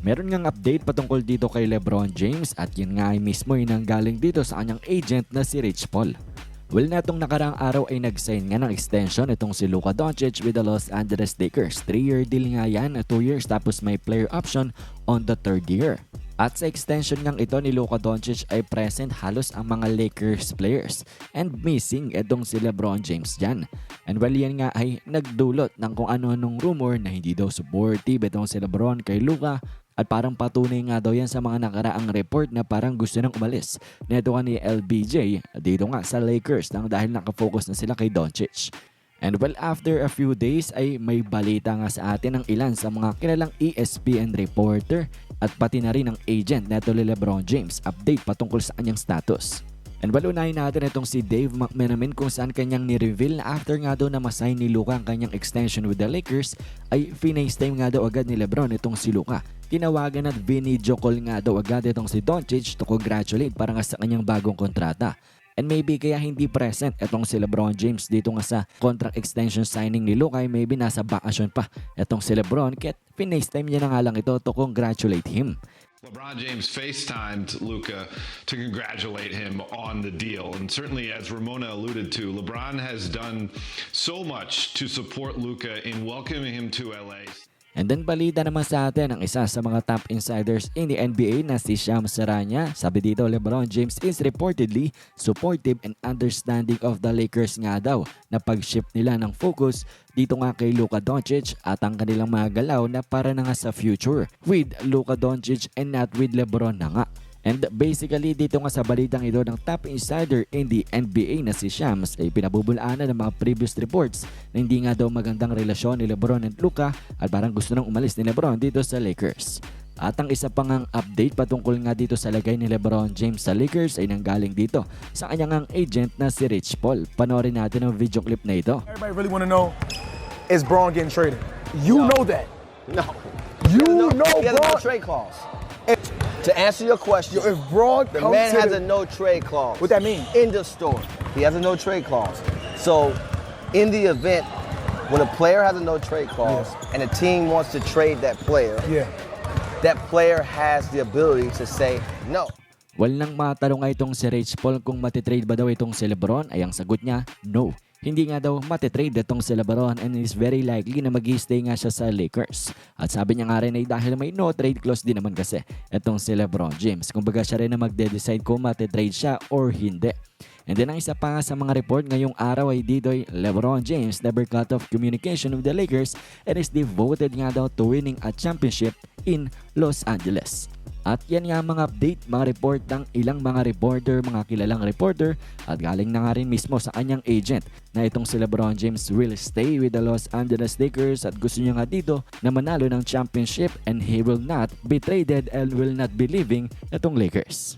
Meron ngang update patungkol dito kay Lebron James at yun nga ay mismo yung nanggaling dito sa kanyang agent na si Rich Paul. Well, netong nakaraang araw ay nag-sign nga ng extension itong si Luka Doncic with the Los Angeles Lakers. 3-year deal nga yan, 2 years tapos may player option on the third year. At sa extension ngang ito ni Luka Doncic ay present halos ang mga Lakers players and missing itong si LeBron James dyan. And well yan nga ay nagdulot ng kung ano-anong rumor na hindi daw supportive itong si LeBron kay Luka at parang patunay nga daw yan sa mga nakaraang report na parang gusto nang umalis neto nga ni LBJ dito nga sa Lakers nang dahil nakafocus na sila kay Doncic. And well, after a few days ay may balita nga sa atin ng ilan sa mga kilalang ESPN reporter at pati na rin ang agent neto LeBron James update patungkol sa kanyang status. And well, unahin natin itong si Dave McMenamin kung saan kanyang ni-reveal na after nga daw na masign ni Luka ang kanyang extension with the Lakers ay FaceTime nga daw agad ni Lebron itong si Luka. Tinawagan at video call nga daw agad itong si Doncic to congratulate para nga sa kanyang bagong kontrata. And maybe kaya hindi present itong si LeBron James dito nga sa contract extension signing ni Luka ay maybe nasa bakasyon pa itong si LeBron kaya FaceTime niya na nga lang ito to congratulate him. LeBron James FaceTimed Luca to congratulate him on the deal. And certainly, as Ramona alluded to, LeBron has done so much to support Luca in welcoming him to LA. And then balita naman sa atin ang isa sa mga top insiders in the NBA na si Sham Saranya. Sabi dito LeBron James is reportedly supportive and understanding of the Lakers nga daw na pag-shift nila ng focus dito nga kay Luka Doncic at ang kanilang mga galaw na para na nga sa future with Luka Doncic and not with LeBron na nga. And basically dito nga sa balitang ito ng top insider in the NBA na si Shams ay pinabubulaanan ng mga previous reports na hindi nga daw magandang relasyon ni Lebron and Luka at parang gusto nang umalis ni Lebron dito sa Lakers. At ang isa pang ang update patungkol nga dito sa lagay ni Lebron James sa Lakers ay nanggaling dito sa kanyang agent na si Rich Paul. Panoorin natin ang video clip na ito. Everybody really want to know is Braun getting traded? You know that. No. You know he has no Braun. trade clause. To answer your question, if Braun the comes man to has the, a no trade clause. What that mean? End of story. He has a no trade clause. So, in the event when a player has a no trade clause and a team wants to trade that player, yeah. that player has the ability to say no. Walang matanong nga itong si Rich Paul kung matitrade ba daw itong si Lebron ay ang sagot niya, no. Hindi nga daw matitrade itong si Lebron and is very likely na mag stay nga siya sa Lakers. At sabi niya nga rin ay dahil may no trade clause din naman kasi itong si Lebron James. Kumbaga siya rin na magde-decide kung matitrade siya or hindi. And then ang isa pa nga sa mga report ngayong araw ay dito ay LeBron James never cut off communication with the Lakers and is devoted nga daw to winning a championship in Los Angeles. At yan nga mga update, mga report ng ilang mga reporter, mga kilalang reporter at galing na nga rin mismo sa kanyang agent na itong si LeBron James will stay with the Los Angeles Lakers at gusto niya nga dito na manalo ng championship and he will not be traded and will not be leaving itong Lakers.